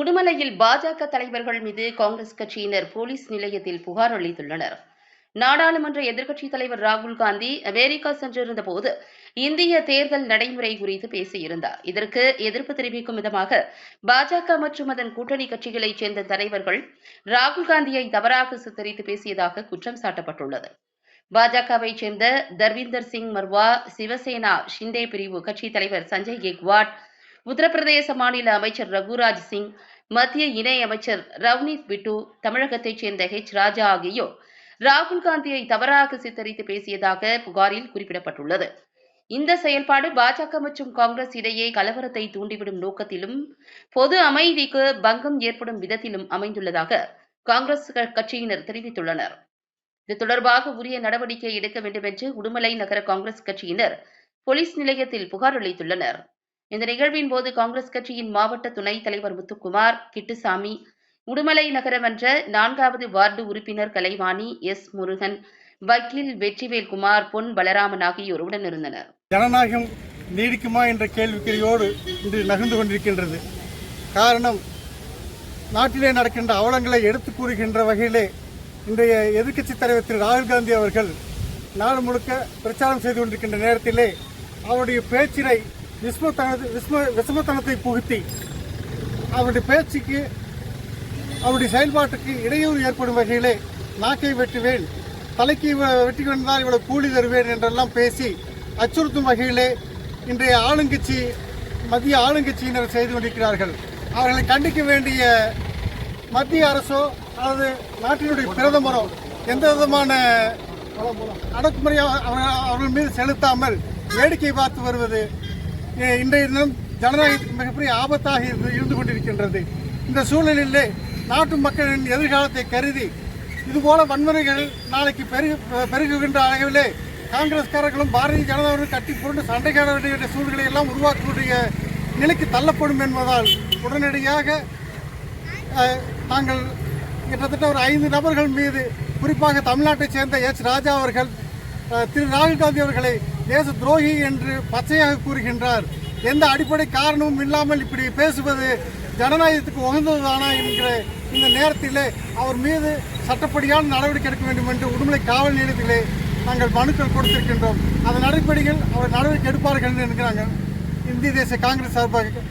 உடுமலையில் பாஜக தலைவர்கள் மீது காங்கிரஸ் கட்சியினர் போலீஸ் நிலையத்தில் புகார் அளித்துள்ளனர். நாடாளுமன்ற எதிர்க்கட்சித் தலைவர் ராகுல் காந்தி அமெரிக்கா சென்றிருந்த போது இந்திய தேர்தல் நடைமுறை குறித்து பேசியிருந்தார். இதற்கு எதிர்ப்பு தெரிவிக்கும் விதமாக பாஜக மற்றும் அதன் கூட்டணி கட்சிகளைச் சேர்ந்த தலைவர்கள் ராகுல் காந்தியை தவறாக சித்தரித்து பேசியதாக குற்றம் சாட்டப்பட்டுள்ளது. பாஜகவைச் சேர்ந்த தர்விந்தர் சிங் மர்வா சிவசேனா ஷிண்டே பிரிவு கட்சித் தலைவர் சஞ்சய் கெக்வாட் உத்தரப்பிரதேச மாநில அமைச்சர் ரகுராஜ் சிங் மத்திய இணை அமைச்சர் ரவ்னீத் பிட்டு தமிழகத்தைச் சேர்ந்த ஹெச் ராஜா ஆகியோர் ராகுல் காந்தியை தவறாக சித்தரித்து பேசியதாக புகாரில் குறிப்பிடப்பட்டுள்ளது. இந்த செயல்பாடு பாஜக மற்றும் காங்கிரஸ் இடையே கலவரத்தை தூண்டிவிடும் நோக்கத்திலும் பொது அமைதிக்கு பங்கம் ஏற்படும் விதத்திலும் அமைந்துள்ளதாக காங்கிரஸ் கட்சியினர் தெரிவித்துள்ளனர். இது தொடர்பாக உரிய நடவடிக்கை எடுக்க வேண்டும் என்று உடுமலை நகர காங்கிரஸ் கட்சியினர் போலீஸ் நிலையத்தில் புகார் அளித்துள்ளனர். இந்த நிகழ்வின் போது காங்கிரஸ் கட்சியின் மாவட்ட துணைத் தலைவர் முத்துக்குமார் கிட்டுசாமி உடுமலை நகரமன்ற நான்காவது வார்டு உறுப்பினர் கலைவாணி எஸ் முருகன் வக்கீல் வெற்றிவேல் குமார் பொன் பலராமன் ஆகியோர் உடனிருந்தனர் ஜனநாயகம் நீடிக்குமா என்ற கேள்விக்குறியோடு இன்று நகர்ந்து கொண்டிருக்கின்றது. காரணம் நாட்டிலே நடக்கின்ற அவலங்களை எடுத்து கூறுகின்ற வகையிலே இன்றைய எதிர்க்கட்சித் தலைவர் திரு ராகுல் காந்தி அவர்கள் நாடு முழுக்க பிரச்சாரம் செய்து கொண்டிருக்கின்ற நேரத்திலே அவருடைய பேச்சினை விஸ்மத்தனது விஸ்ம விசமத்தனத்தை புகுத்தி அவருடைய பேச்சுக்கு அவருடைய செயல்பாட்டுக்கு இடையூறு ஏற்படும் வகையிலே நாக்கை வெட்டுவேன் தலைக்கு இவ- வெட்டி கொண்டால் இவ்வளவு கூலி தருவேன் என்றெல்லாம் பேசி அச்சுறுத்தும் வகையிலே இன்றைய ஆளுங்கட்சி மத்திய ஆளுங்கட்சியினர் செய்து கொண்டிருக்கிறார்கள். அவர்களை கண்டிக்க வேண்டிய மத்திய அரசோ அல்லது நாட்டினுடைய பிரதமரோ எந்த விதமான அடக்குமுறையாக அவர்கள் அவர்கள் மீது செலுத்தாமல் வேடிக்கை பார்த்து வருவது இன்றைய தினம் ஜனநாயகத்துக்கு மிகப்பெரிய ஆபத்தாக இருந்து இருந்து கொண்டிருக்கின்றது. இந்த சூழலிலே நாட்டு மக்களின் எதிர்காலத்தை கருதி இதுபோல வன்முறைகள் நாளைக்கு பெருகு பெருகுகின்ற அளவிலே காங்கிரஸ்காரர்களும் பாரதிய ஜனதாவும் கட்டி புரண்டு சண்டை வேண்டிய சூழ்நிலை எல்லாம் உருவாக்கக்கூடிய நிலைக்கு தள்ளப்படும் என்பதால் உடனடியாக நாங்கள் கிட்டத்தட்ட ஒரு ஐந்து நபர்கள் மீது குறிப்பாக தமிழ்நாட்டைச் சேர்ந்த எச். ராஜா அவர்கள் திரு ராகுல் காந்தி அவர்களை தேச துரோகி என்று பச்சையாக கூறுகின்றார். எந்த அடிப்படை காரணமும் இல்லாமல் இப்படி பேசுவது ஜனநாயகத்துக்கு உகந்ததுதானா என்கிற இந்த நேரத்திலே அவர் மீது சட்டப்படியான நடவடிக்கை எடுக்க வேண்டும் என்று உடுமலை காவல் நிலையத்திலே நாங்கள் மனுக்கள் கொடுத்திருக்கின்றோம். அதன் அடிப்படையில் அவர் நடவடிக்கை எடுப்பார்கள் என்று நாங்கள் இந்திய தேசிய காங்கிரஸ் சார்பாக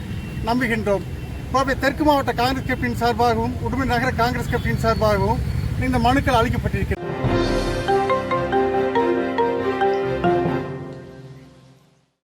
நம்புகின்றோம். கோவை தெற்கு மாவட்ட காங்கிரஸ் கட்சியின் சார்பாகவும் உடுமை நகர காங்கிரஸ் கட்சியின் சார்பாகவும் இந்த மனுக்கள் அளிக்கப்பட்டிருக்கிறது